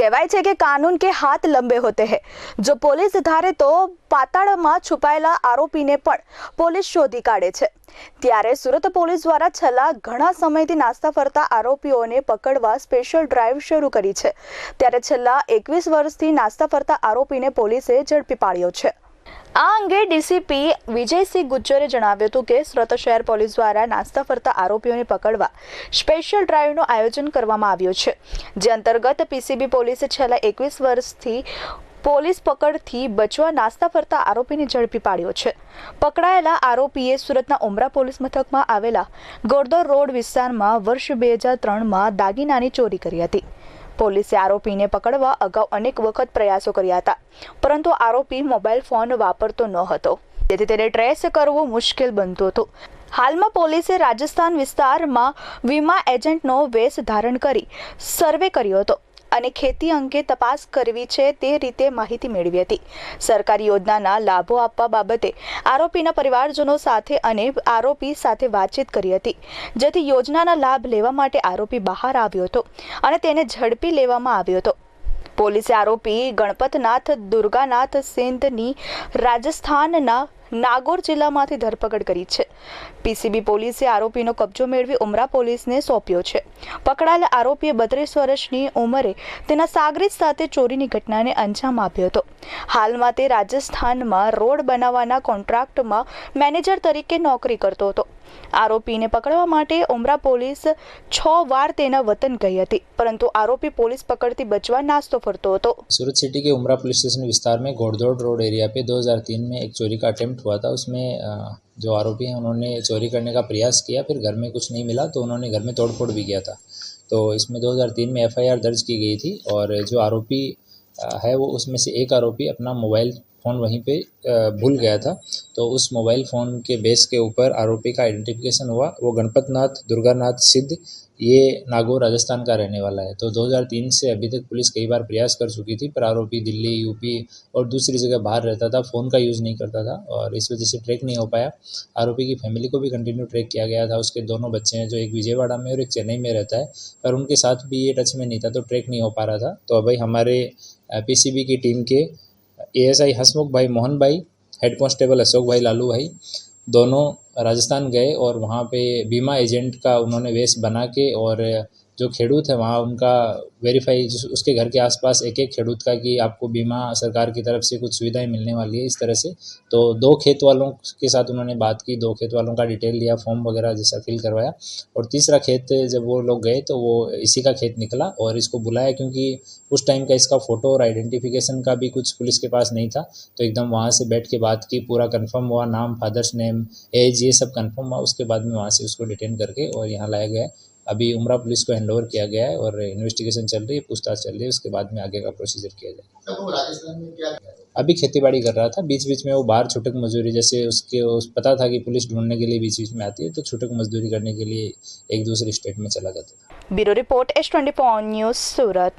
કહેવાય છે કે કાનૂન કે હાથ લંબે હોતે હે. જો પોલીસ ધારે તો પાતાળમાં છુપાયેલા આરોપીને પણ પોલીસ શોધી કાઢે છે. ત્યારે સુરત પોલીસ દ્વારા છેલ્લા ઘણા સમયથી નાસ્તા ફરતા આરોપીઓને પકડવા સ્પેશિયલ ડ્રાઈવ શરૂ કરી છે. ત્યારે છેલ્લા એકવીસ વર્ષથી નાસ્તા ફરતા આરોપીને પોલીસે ઝડપી પાડ્યો છે. આ અંગે ડીસીપી વિજયસિંહ ગુજ્જરે જણાવ્યું હતું કે સુરત શહેર પોલીસ દ્વારા નાસ્તા ફરતા આરોપીઓને પકડવા સ્પેશિયલ ડ્રાઈવનું આયોજન કરવામાં આવ્યું છે, જે અંતર્ગત પીસીબી પોલીસે છેલ્લા એકવીસ વર્ષથી પોલીસ પકડથી બચવા નાસ્તા ફરતા આરોપીને ઝડપી પાડ્યો છે. પકડાયેલા આરોપીએ સુરતના ઉમરા પોલીસ મથકમાં આવેલા ગોરદોર રોડ વિસ્તારમાં વર્ષ બે હજાર ત્રણમાં દાગીનાની ચોરી કરી હતી. પોલીસે આરોપીને પકડવા અગાઉ અનેક વખત પ્રયાસો કર્યા હતા. પરંતુ આરોપી મોબાઈલ ફોન વાપરતો ન હતો. તેથી તેને ટ્રેસ કરવું મુશ્કેલ બનતું હતું. હાલમાં પોલીસે રાજસ્થાન વિસ્તારમાં વીમા એજન્ટનો વેશ ધારણ કરી સર્વે કર્યો હતો. અને ખેતી અંગે તપાસ કરવી છે તે રીતે માહિતી મેળવી હતી. સરકારી યોજનાના લાભો આપવા બાબતે આરોપીના પરિવારજનો સાથે અને આરોપી સાથે વાતચીત કરી હતી. જેથી યોજનાના લાભ લેવા માટે આરોપી બહાર આવ્યો હતો અને તેને ઝડપી લેવામાં આવ્યો હતો. પોલીસે આરોપી ગણપતનાથ, દુર્ગાનાથ, સિંધની, રાજસ્થાનના નાગોર જિલ્લામાંથી ધરપકડ કરી છે પીસીબી પોલીસે આરોપીનો કબજો મેળવી ઉમરા પોલીસને સોંપ્યો છે પકડાયેલા આરોપીએ બત્રીસ વર્ષની ઉંમરે તેના સાગરીત સાથે ચોરીની ઘટનાને અંજામ આપ્યો હતો હાલમાં તે રાજસ્થાનમાં રોડ બનાવવાના કોન્ટ્રાક્ટમાં મેનેજર તરીકે નોકરી કરતો હતો આરોપીને પકડવા માટે ઉમરા પોલીસ છ વાર તેના વતન ગઈ હતી પરંતુ આરોપી પોલીસ પકડથી બચવા નાસ્તો ફરતો હતો सूरत सिटी के उमरा पुलिस स्टेशन विस्तार में घोड़दौड़ रोड एरिया पे 2003 में एक चोरी का अटेम्प्ट हुआ था, उसमें जो आरोपी हैं, उन्होंने चोरी करने का प्रयास किया, फिर घर में कुछ नहीं मिला तो उन्होंने घर में तोड़फोड़ भी किया था। तो इसमें 2003 में एफआईआर दर्ज की गई थी और जो आरोपी है, वो उसमें से एक आरोपी अपना मोबाइल फ़ोन वहीं पे भूल गया था। तो उस मोबाइल फ़ोन के बेस के ऊपर आरोपी का आइडेंटिफिकेशन हुआ। वो गणपतनाथ, दुर्गानाथ सिद्ध, ये नागौर, राजस्थान का रहने वाला है। तो 2003 से अभी तक पुलिस कई बार प्रयास कर चुकी थी, पर आरोपी दिल्ली, यूपी और दूसरी जगह बाहर रहता था, फ़ोन का यूज़ नहीं करता था और इस वजह से ट्रैक नहीं हो पाया। आरोपी की फैमिली को भी कंटिन्यू ट्रैक किया गया था। उसके दोनों बच्चे हैं, जो एक विजयवाड़ा में और एक चेन्नई में रहता है, पर उनके साथ भी ये टच में नहीं था तो ट्रैक नहीं हो पा रहा था। तो अभी हमारे पीसीबी की टीम के एएसआई हसमुख भाई मोहन भाई हेड कॉन्स्टेबल अशोक भाई लालू भाई दोनों राजस्थान गए और वहाँ पे बीमा एजेंट का उन्होंने वेश बना के और जो खेडूत है, वहाँ उनका वेरीफाई उसके घर के आसपास एक एक खेडूत का कि आपको बीमा सरकार की तरफ़ से कुछ सुविधाएँ मिलने वाली है इस तरह से। तो दो खेत वालों के साथ उन्होंने बात की, दो खेत वालों का डिटेल लिया फॉर्म वगैरह जैसा फिल करवाया और तीसरा खेत जब वो लोग गए तो वो इसी का खेत निकला और इसको बुलाया क्योंकि उस टाइम का इसका फ़ोटो और आइडेंटिफिकेशन का भी कुछ पुलिस के पास नहीं था। तो एकदम वहाँ से बैठ के बात की, पूरा कन्फर्म हुआ, नाम फादर्स नेम एज ये सब कन्फर्म हुआ, उसके बाद में वहाँ से उसको डिटेन करके और यहाँ लाया गया अभी उमरा पुलिस को हैंड किया गया है और इन्वेस्टिगेशन चल रही है पूछताछ चल रही है उसके बाद में आगे का प्रोसीजर किया जाएगा। अभी खेती बाड़ी कर रहा था बीच बीच में वो बाहर छुटक मजदूरी जैसे उसके उस पता था कि पुलिस ढूँढने के लिए बीच बीच में आती है तो छुटक मजदूरी करने के लिए एक दूसरे स्टेट में चला जाता था। Bureau report S twenty news Surat.